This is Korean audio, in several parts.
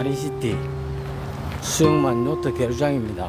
마린시티. 수영만 요트 개루장입니다.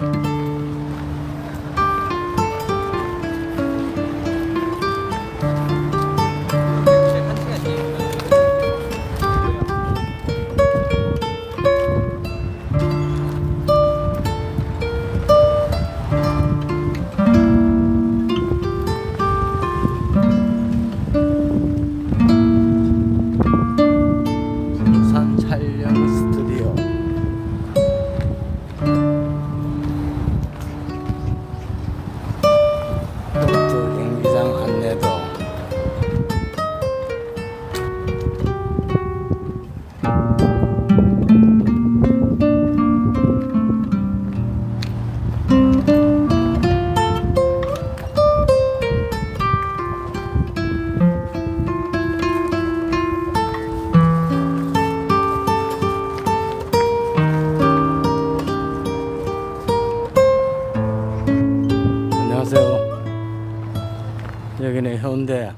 여기는 해운대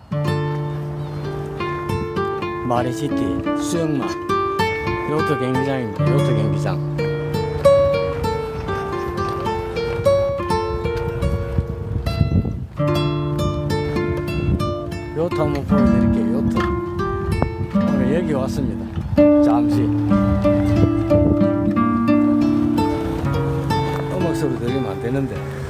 마린시티 수영만 요트 경기장입니다. 요트 경기장. 요트 한번 보여드릴게요. 요트. 오늘 여기 왔습니다. 잠시. 음악 소리 들리면 안 되는데.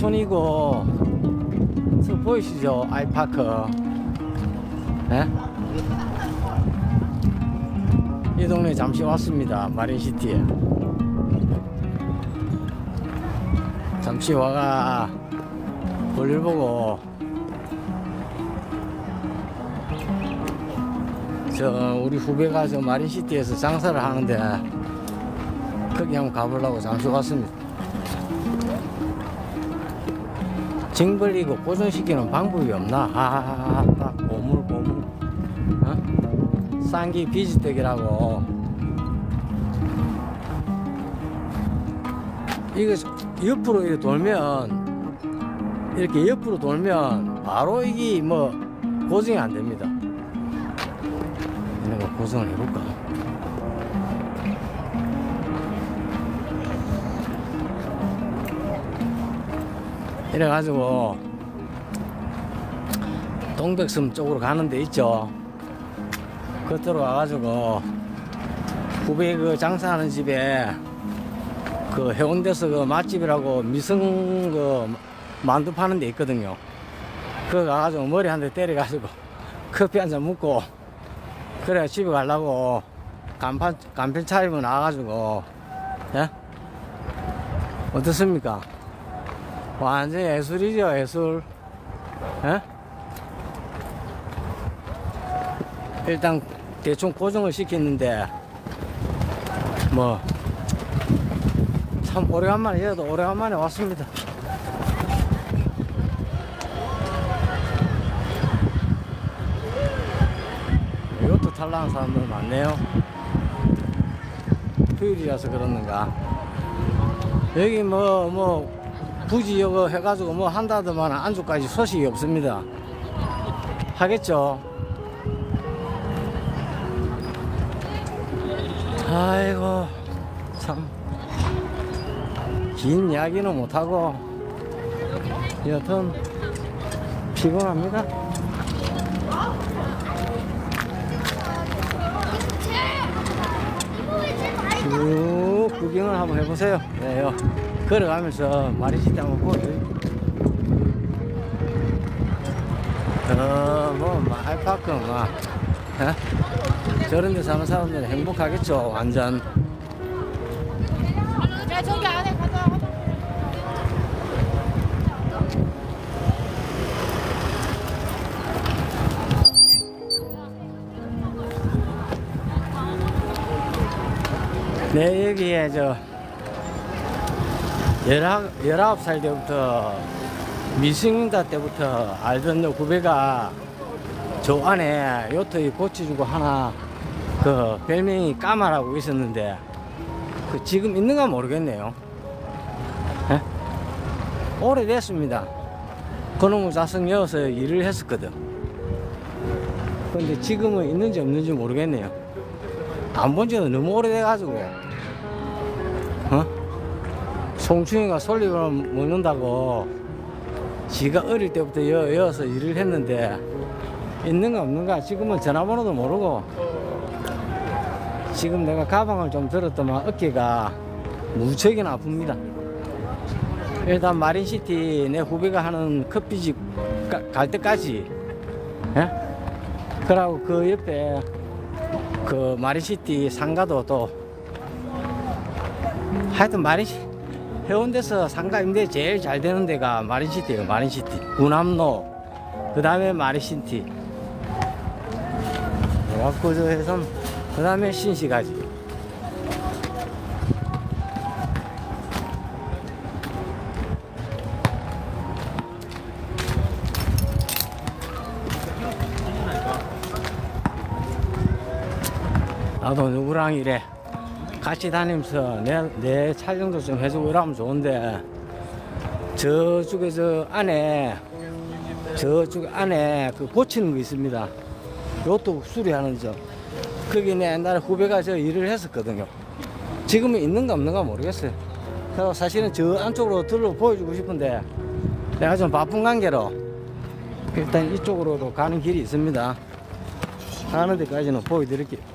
여기 부촌이고. 저 보이시죠? 아이파크. 예? 이 동네 잠시 왔습니다. 마린시티에. 잠시 와가 볼일 보고. 저 우리 후배가 저 마린시티에서 장사를 하는데 거기 한번 가보려고 잠시 왔습니다 징 벌리고 고정시키는 방법이 없나? 아, 딱 고물 고물. 어? 쌍기 비지떡이라고. 이거 옆으로 이렇게 돌면 이렇게 옆으로 돌면 바로 이게 뭐 고정이 안 됩니다. 거 고정을 해볼까? 이래가지고 동백섬 쪽으로 가는 데 있죠. 그쪽으로 와가지고 후배 그 장사하는 집에 그 해운대에서 그 맛집이라고 미성 그 만두 파는 데 있거든요. 그거 가가지고 머리 한 대 때려가지고 커피 한 잔 먹고 그래 집에 가려고 간판 간편 차리고 나와가지고 예 어떻습니까? 완전 예술이죠 예술. 예? 일단 대충 고정을 시켰는데 뭐 참 오래간만에 얘도 오래간만에 왔습니다. 요트 탈라는 사람들 많네요. 휴일이라서 그러는가. 여기 뭐뭐 굳이 이거 해가지고 뭐 한다더만 안주까지 소식이 없습니다. 하겠죠. 아이고 참 긴 이야기는 못하고 여튼 피곤합니다. 쭉 구경을 한번 해보세요. 네, 요. 걸어가면서 마리시다 먹고. 어뭐 알파크 막 에? 저런 데 사는 사람들은 행복하겠죠 완전. 야 저기 안에 가자. 네 여기에 저 열아, 열아홉 살 때부터 미승인다 때부터 알던 요 후배가 저 안에 요트 고쳐주고 하나 그 별명이 까마라고 있었는데 그 지금 있는가 모르겠네요. 예? 오래됐습니다. 그놈의 자성이어서 일을 했었거든. 근데 지금은 있는지 없는지 모르겠네요. 안 본 지는 너무 오래돼가지고. 어? 송충이가 솔잎을 먹는다고 지가 어릴 때부터 여, 여서 일을 했는데 있는가 없는가 지금은 전화번호도 모르고 지금 내가 가방을 좀 들었더만 어깨가 무척이나 아픕니다. 일단 마린시티 내 후배가 하는 커피집 가- 갈 때까지 예? 그러고 그 옆에 그 마린시티 상가도 또 하여튼 마린시 해운대에서 상가 임대 제일 잘 되는 데가 마린시티예요 마린시티. 구남로 그 다음에 마린시티. 그래갖고 저 해서 그 다음에 신시가지. 나도 누구랑 이래 같이 다니면서 내, 내 촬영도 좀 해주고 이러면 좋은데 저쪽에 저 안에 저쪽 안에 그 고치는 거 있습니다. 요것도 수리하는 점. 거기 내 옛날에 후배가 저 일을 했었거든요. 지금은 있는가 없는가 모르겠어요. 그래서 사실은 저 안쪽으로 들러 보여주고 싶은데 내가 좀 바쁜 관계로 일단 이쪽으로도 가는 길이 있습니다. 가는 데까지는 보여드릴게요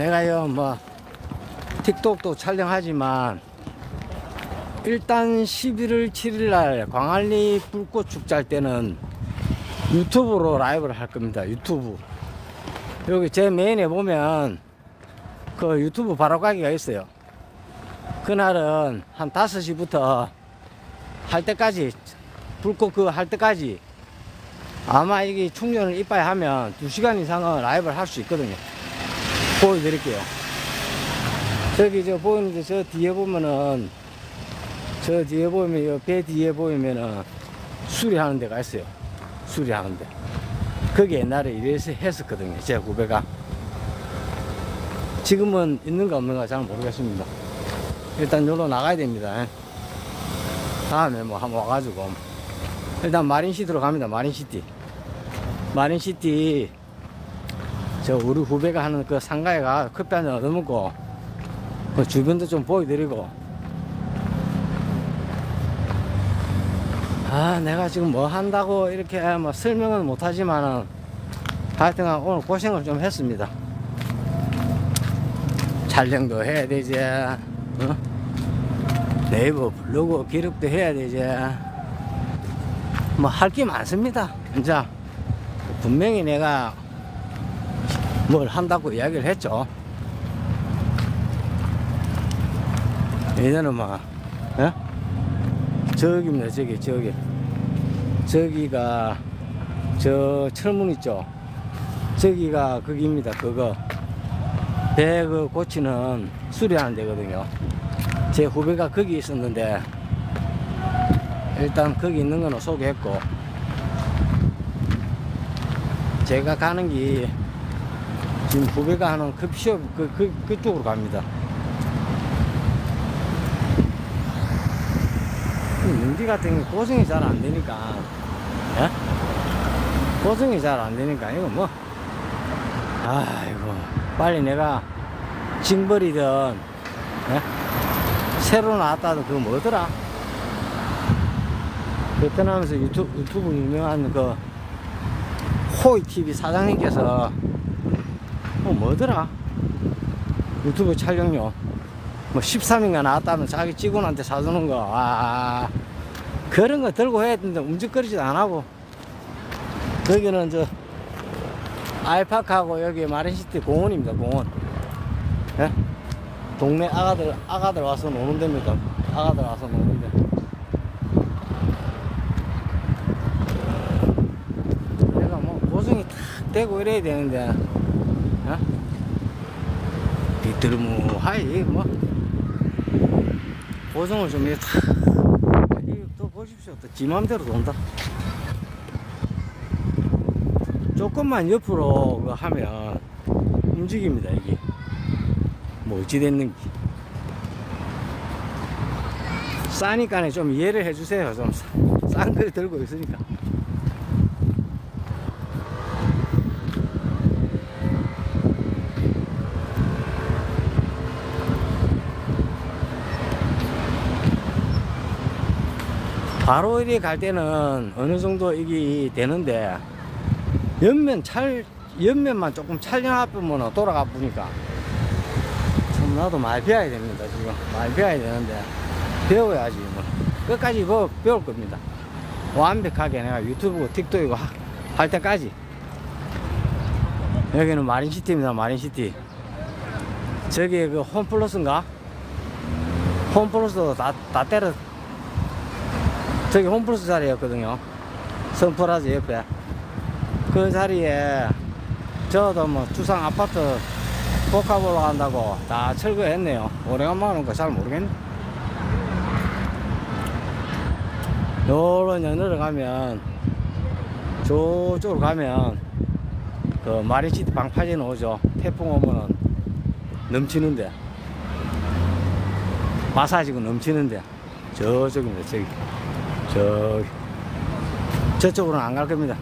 내가요 뭐 틱톡도 촬영하지만 일단 11월 7일 날 광안리 불꽃 축제할 때는 유튜브로 라이브를 할 겁니다 유튜브. 여기 제 메인에 보면 그 유튜브 바로 가기가 있어요. 그날은 한 5시부터 할 때까지 불꽃 그 할 때까지 아마 이게 충전을 이빠이 하면 2시간 이상은 라이브를 할 수 있거든요 보여드릴게요. 저기 저 보이는데 저 뒤에 보면은 저 뒤에 보이면 이배 뒤에 보이면은 수리하는 데가 있어요. 수리하는 데. 거기 옛날에 일해서 했었거든요. 제 후배가. 지금은 있는가 없는가 잘 모르겠습니다. 일단 여기로 나가야 됩니다. 다음에 뭐 한번 와가지고 일단 마린시티로 갑니다. 마린시티. 마린시티 저 우리 후배가 하는 그 상가에 가 커피 한잔 얻어먹고 그 주변도 좀 보여드리고. 아 내가 지금 뭐 한다고 이렇게 뭐 설명은 못하지만은 하여튼 오늘 고생을 좀 했습니다. 촬영도 해야 되지. 어? 네이버 블로그 기록도 해야 되지. 뭐 할 게 많습니다. 진짜. 분명히 내가 뭘 한다고 이야기를 했죠. 얘네는 막, 예? 저기입니다, 저기, 저기. 저기가, 저 철문 있죠? 저기가 거기입니다, 그거. 배 그 고치는 수리하는 데거든요. 제 후배가 거기 있었는데, 일단 거기 있는 거는 소개했고, 제가 가는 길, 지금 후배가 하는 커피숍 그, 그, 그쪽으로 갑니다. 능디 같은 게 고정이 잘 안 되니까, 예? 고정이 잘 안 되니까, 이거 뭐, 아이고, 빨리 내가 징벌이든, 예? 새로 나왔다던 그거 뭐더라? 베트남에서 유튜브, 유튜브 유명한 그, 호이 TV 사장님께서 뭐 뭐더라? 유튜브 촬영료. 뭐 13인가 나왔다면 자기 직원한테 사주는 거. 아, 그런 거 들고 해야 되는데 움직거리지도 안 하고. 거기는 저 아이파크하고 여기 마린시티 공원입니다 공원. 예? 동네 아가들 아가들 와서 노는 데입니다. 아가들 와서 노는 데. 내가 뭐 고생이 되고 이래야 되는데. 어? 비트르무하이 뭐. 고정을 좀 해. 또 보십시오. 또 지 맘대로 돈다. 조금만 옆으로 그 하면 움직입니다 이게. 뭐 어찌 됐는지. 싸니까 좀 이해를 해주세요 좀. 싼 걸 들고 있으니까 바로 이리 갈 때는 어느 정도 이게 되는데 옆면 찰 옆면만 조금 촬영하면 돌아가 보니까 참 나도 많이 배워야 됩니다 지금. 많이 배워야 되는데 배워야지 뭐. 끝까지 뭐 배울 겁니다. 완벽하게 내가 유튜브고 틱톡이고 하- 할 때까지. 여기는 마린시티입니다 마린시티. 저기 그 홈플러스인가? 홈플러스 다, 다 때려 저기 홈플러스 자리였거든요. 선플라즈 옆에. 그 자리에 저도 뭐 주상 아파트 복합 올라간다고 다 철거했네요. 오래간만에 오니까 잘 모르겠네. 요런 연으로 가면 저쪽으로 가면 그 마린시티 방파제는 오죠. 태풍 오면은 넘치는데. 마사지고 넘치는데. 저쪽입니다 저기 저기 저쪽으로는 안 갈 겁니다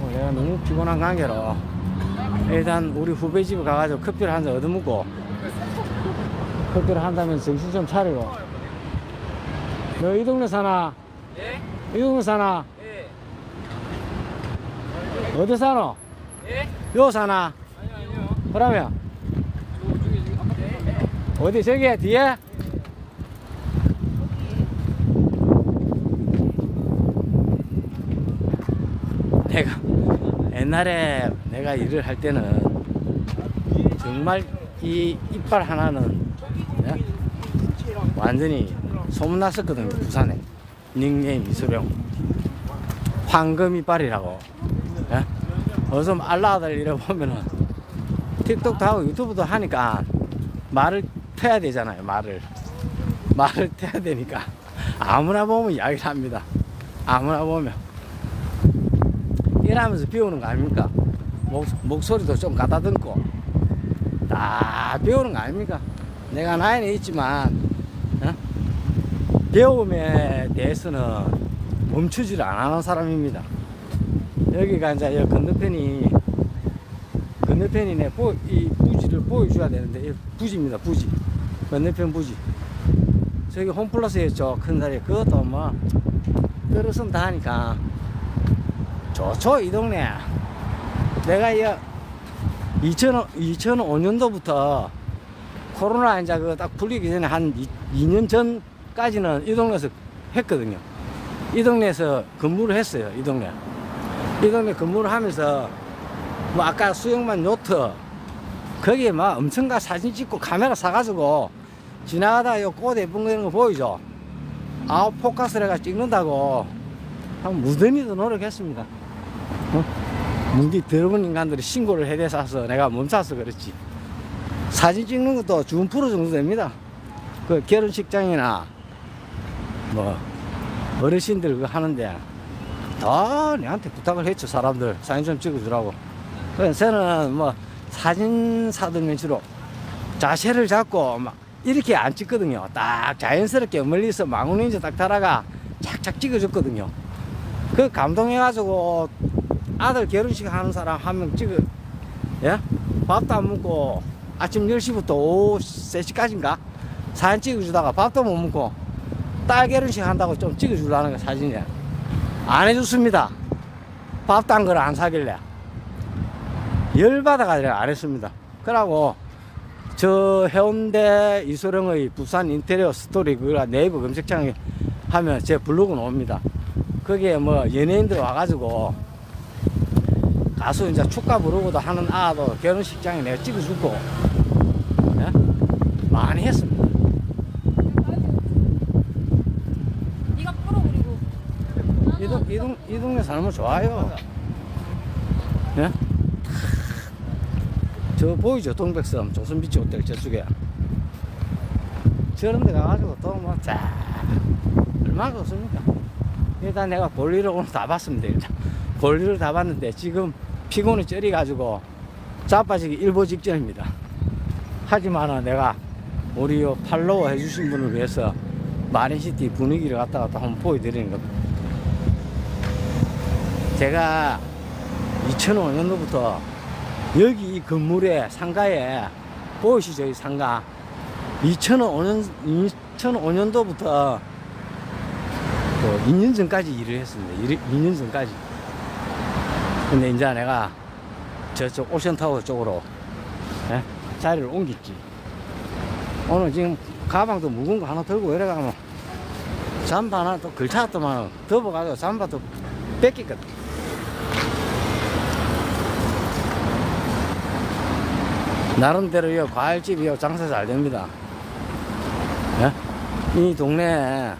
어, 내가 너무 피곤한 관계로 일단 우리 후배 집에 가가지고 커피를 한 잔 얻어먹고 커피를 한다면 정신 좀 차리고 너 이 동네 사나? 예? 이 동네 사나? 예. 어디 사노? 예? 요 사나? 아니요, 아니요. 그러면. 어디 저기 뒤에? 내가 옛날에 내가 일을 할 때는 정말 이 이빨 하나는 예? 완전히 소문났었거든요 부산에. 닉네임 이수령 황금 이빨이라고 예? 어서 알라들 이래 보면은 틱톡도 하고 유튜브도 하니까 말을 태야 되잖아요 말을. 말을 태야 되니까. 아무나 보면 이야기를 합니다. 아무나 보면 일하면서 배우는 거 아닙니까? 목, 목소리도 좀 가다듬고 다 배우는 거 아닙니까? 내가 나이는 있지만 어? 배움에 대해서는 멈추지를 안 하는 사람입니다. 여기가 이제 여 건너편이 건너편이 내 보, 이 부지를 보여줘야 되는데 이 부지입니다 부지. 건너편 부지. 저기 홈플러스였죠 큰 자리 그것도 뭐 떨어선 다 하니까 좋죠 이 동네 내가 이 2000, 2005년도부터 코로나 이제 그딱 풀리기 전에 한 2, 년 전까지는 이 동네에서 했거든요 이 동네에서 근무를 했어요 이 동네 이 동네 근무를 하면서 뭐 아까 수영만 요트 거기에 막 엄청가 사진 찍고 카메라 사가지고 지나가다 요 꽃 예쁜 거 이런 거 보이죠? 아웃 포커스를 해가 찍는다고 한 무더니도 노력했습니다. 어? 문디 더러운 인간들이 신고를 해대서 내가 멈춰서 그렇지. 사진 찍는 것도 준 프로 정도 됩니다. 그 결혼식장이나 뭐 어르신들 그거 하는데 다 내한테 부탁을 했죠 사람들 사진 좀 찍어주라고 그래서 저는 뭐 사진사들 위주로 자세를 잡고 막 이렇게 안 찍거든요 딱 자연스럽게 멀리서 망원인지 딱 따라가 착착 찍어줬거든요 그 감동해가지고 아들 결혼식 하는 사람 한 명 찍어 예? 밥도 안 먹고 아침 10시부터 오후 3시까지인가 사진 찍어주다가 밥도 못 먹고 딸 결혼식 한다고 좀 찍어주려는 거 사진에 안 해줬습니다. 밥도 안 사길래. 열받아가지고 안 했습니다. 그러고 저 해운대 이소령의 부산 인테리어 스토리 그거 네이버 검색창에 하면 제 블로그 나옵니다. 거기에 뭐 연예인들 와가지고 가수 이제 축가 부르고도 하는 아도 결혼식장에 내가 찍어주고 예? 많이 했습니다. 네가 풀어 그리고 이, 동, 이, 동, 이 동네 살면 좋아요. 예? 저 보이죠 동백섬 조선비치 호텔 저쪽에 저런 데 가가지고 또뭐자 얼마나 좋습니까 일단 내가 볼일을 오늘 다 봤습니다 일단 볼일을 다 봤는데 지금 피곤이 ጨ리가지고 자빠지기 일보 직전입니다. 하지만은 내가 우리 요 팔로워 해주신 분을 위해서 마린시티 분위기를 갖다가 또 한번 보여드리는 겁니다. 제가 2005년도부터 여기 이 건물에 상가에 보이시죠? 이 상가. 2005년 2005년도부터 그 2년 전까지 일을 했습니다. 2년 전까지 근데 이제 내가 저쪽 오션타워 쪽으로 예? 자리를 옮겼지 오늘 지금 가방도 무거운 거 하나 들고 이래가면 잠바 하나 또 걸쳐왔더만 덮어가지고 잠바도 뺏겼거든 나름대로 요 과일집이 요 장사 잘 됩니다. 예? 이 동네에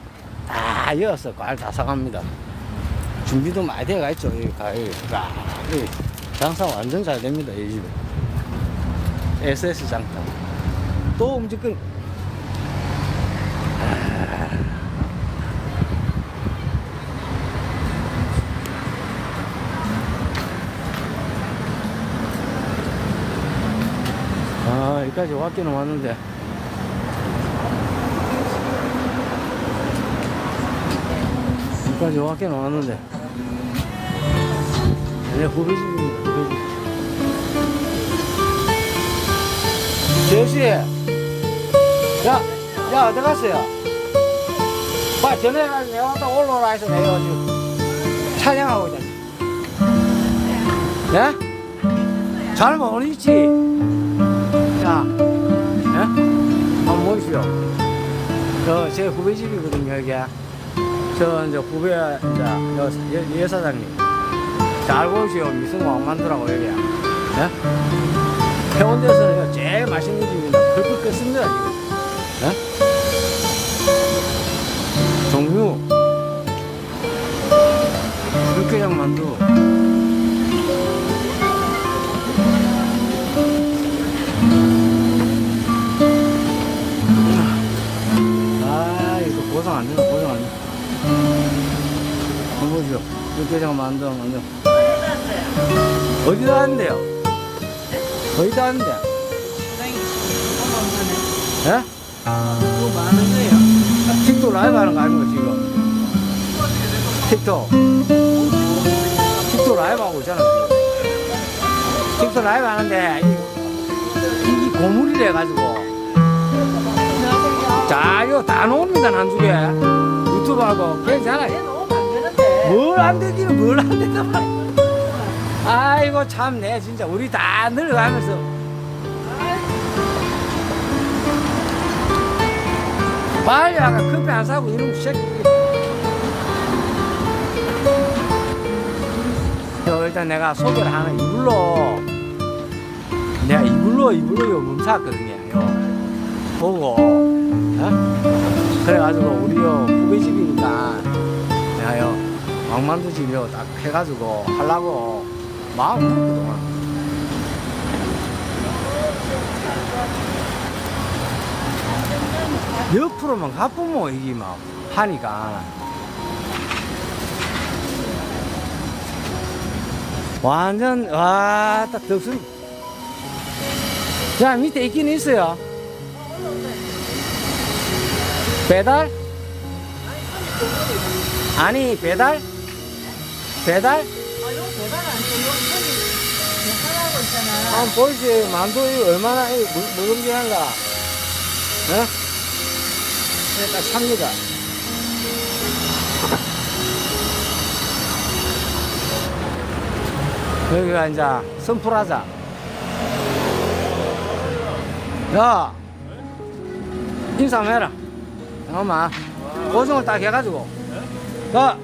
다 이어서 과일 다 사갑니다. 준비도 많이 되어가 있죠. 이 과일. 와, 이 장사 완전 잘 됩니다. 이 집에. SS 장사. 또 움직임. 아, 여기까지 왔기는 왔는데. 여기까지 왔기는 왔는데. 내 후배집입니다, 후배집. 재씨! 야, 야, 어디 갔어요? 봐, 전화해가지고 내가 왔다 올라오라 해서 내가 지금 촬영하고 있잖아. 예? 잘 모르지? 자, 예? 한번 보시오. 저, 제 후배 집이거든요, 여기가. 저, 이제 후배, 이제, 여, 여, 여 사장님. 잘 보시오. 미승왕 만두라고, 여기야. 예? 해운대에서는 제일 맛있는 집입니다. 불불 끓습니다, 지금. 예? 종류. 육개장 만두. 아, 이거 보상 안 된다, 보상 안. 한번 보시오. 육개장 만두, 만두. 어디다 하는데요? 어디다 하는데? 예? 또 많은 거예요. 틱톡 라이브 하는 거 아닙니까, 지금? 틱톡. 틱톡 라이브 하고 있잖아. 틱톡 라이브 하는데, 이, 이 고물이래 가지고. 자, 이거 다 나옵니다, 한두 개. 유튜브 하고. 괜찮아요. 너무 안 되는데. 뭘 안 되기는 뭘 안 된다 말이야. 아이고 참내 진짜. 우리 다 늙어가면서. 빨리 아까 커피 안 사고 이런 새끼. 요 일단 내가 소개를 하는 이불로. 내가 이불로 이불로 요 멈췄거든요. 요 보고 어? 그래가지고 우리 요 후배집이니까 내가 요 왕만두 집이요 딱 해가지고 하려고 마음 먹거든. 옆으로만 가쁘면 이게 막 하니까 완전 와딱 덥습. 자 밑에 있긴 있어요. 배달? 아니 배달? 배달? 있잖아. 한번 보이지? 만두 얼마나 이 무- 무금지한가? 어? 네, 딱 삽니다. 여기가 이제 선풀하자. 야 인사 해라. 잠깐만. 고정을 딱 해가지고. 자,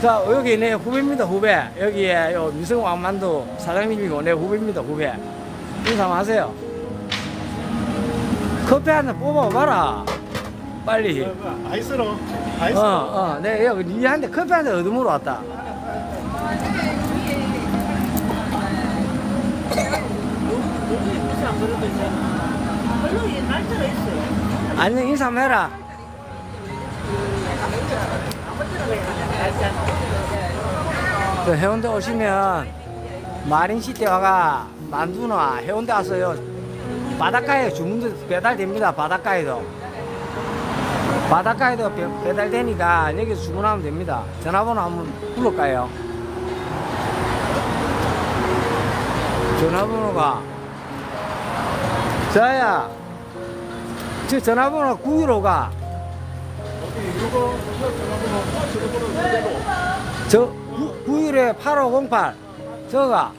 자, 여기 내 후배입니다, 후배. 여기에 요 미성왕만두 사장님이고 내 후배입니다, 후배. 인사 한번 하세요. 커피 하나 뽑아봐라. 빨리. 어, 뭐, 아이스로. 아이스로. 어, 어. 내가 여기 니한테 커피 한 잔 얻음으로 왔다. 아니, 인사 해라. 그 해운대 오시면 마린시티 와가 만두나 해운대 와서요. 바닷가에 주문도 배달됩니다 바닷가에도. 바닷가에도 배, 배달되니까 여기서 주문하면 됩니다. 전화번호 한번 불러까요? 전화번호가 저야 저 전화번호 915가. 저 9일에 8508 저가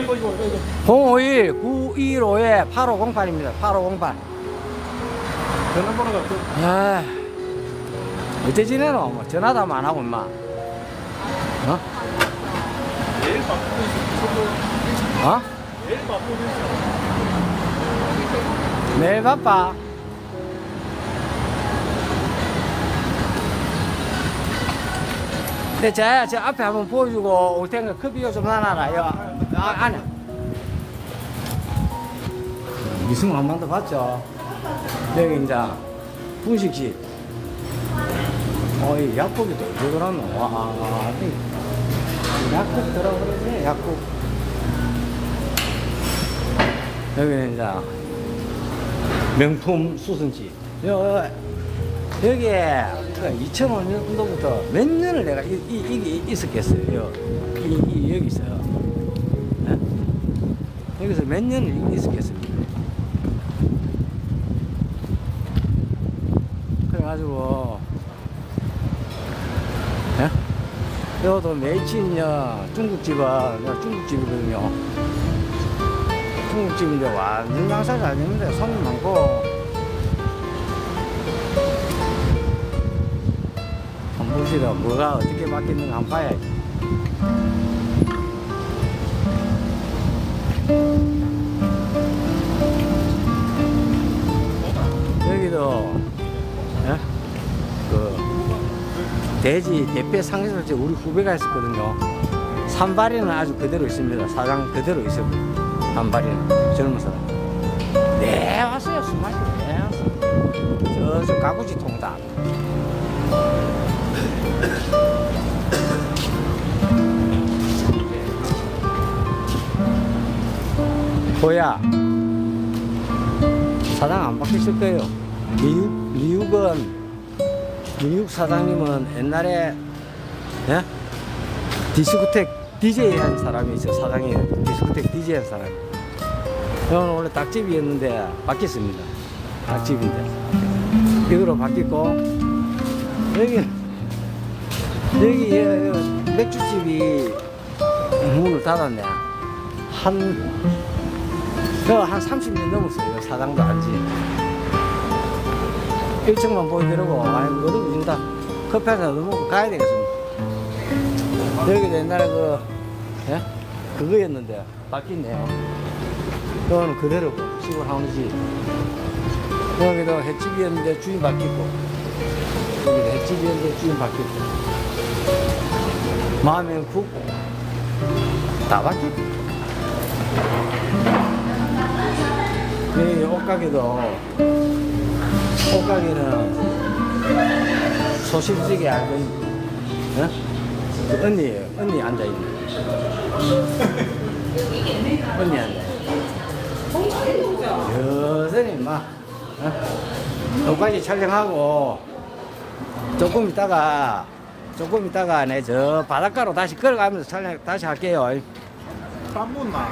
이거 이거 이거 이거 051 915에 8508입니다 8508 전화번호가 그아 어째 지내노 뭐 전화도 안 하고 임마 어? 바쁘고 있어. 어? 제일 바쁘고 있어. 매일 바빠 근데 자야 저 앞에 한번 보여주고 올 테니까 커피가 좀 나눠라 여 아, 안에. 미승 한번더 봤죠? 여기 이제 분식집. 어이 약국이 또 들어가노 와이 약국 들어버리네 약국. 여기는 이제 명품 수선집 여, 여 기에 2005년도부터 몇 년을 내가 이, 이, 이게 있었겠어요? 여, 이, 이, 여기 있어요 예? 여기서 몇 년을 있었겠습니까? 그래가지고 예? 여도 메이친요 중국집은 그냥 중국집이거든요. 중국집인데 완전 장사 잘 되는데 손님 많고 보시다 뭐가 어떻게 바뀌는가 한번 봐야지. 여기도 예? 그 돼지 대패 상에서 우리 후배가 했었거든요. 산발이는 아주 그대로 있습니다. 사장 그대로 있어요. 산발이는. 젊은 사람. 네 왔어요. 술 마시고 네 왔어 저저 가구지 통다 뭐야? 사장 안 바뀌실 거예요. 미육 미육은 미육 사장님은 옛날에 예? 디스코텍 DJ 한 사람이 있어요 사장이에요 디스코텍 DJ 한 사람 저는 원래 닭집이었는데 바뀌었습니다. 닭집인데. 이거로 바뀌고 여기 여기 맥주집이 문을 닫았네. 한, 저한 30년 넘었어요. 사장도 안지. 1층만 보여드리고, 아이고, 어디 준다. 커피 한잔 얻어먹고 가야 되겠습니다. 여기도 옛날에 그, 예? 그거였는데, 바뀌네요. 이거는 그대로고, 시골 하우지. 여기도 횟집이었는데 주인 바뀌고, 여기도 횟집이었는데 주인 바뀌고, 마음에 국, 다 바뀌고. 이 옷가게도 옷가게는 소심지게 알던 어? 그 언니예요. 언니 앉아 있는. 언니 앉아. 여전히 막 어? 옷까지 촬영하고 조금 있다가 조금 있다가 내 저 바닷가로 다시 걸어가면서 촬영 다시 할게요. 한분 나.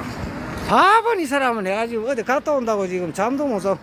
밥은 이 사람은 해가지고 어디 갔다 온다고 지금 잠도 못 자.